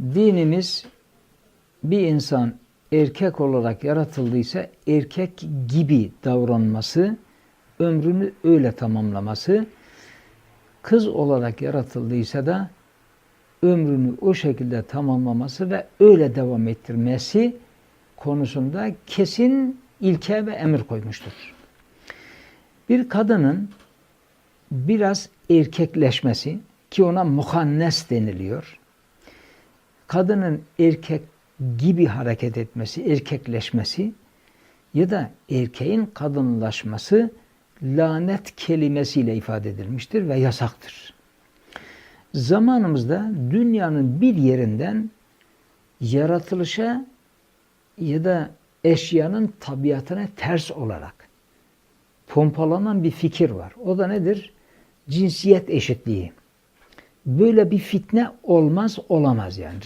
dinimiz bir insan erkek olarak yaratıldıysa erkek gibi davranması, ömrünü öyle tamamlaması, kız olarak yaratıldıysa da ömrünü o şekilde tamamlaması ve öyle devam ettirmesi konusunda kesin ilke ve emir koymuştur. Bir kadının biraz erkekleşmesi ki ona muhannes deniliyor. Kadının erkek gibi hareket etmesi, erkekleşmesi ya da erkeğin kadınlaşması lanet kelimesiyle ifade edilmiştir ve yasaktır. Zamanımızda dünyanın bir yerinden yaratılışa ya da eşyanın tabiatına ters olarak pompalanan bir fikir var. O da nedir? Cinsiyet eşitliği. Böyle bir fitne olmaz, olamaz yani.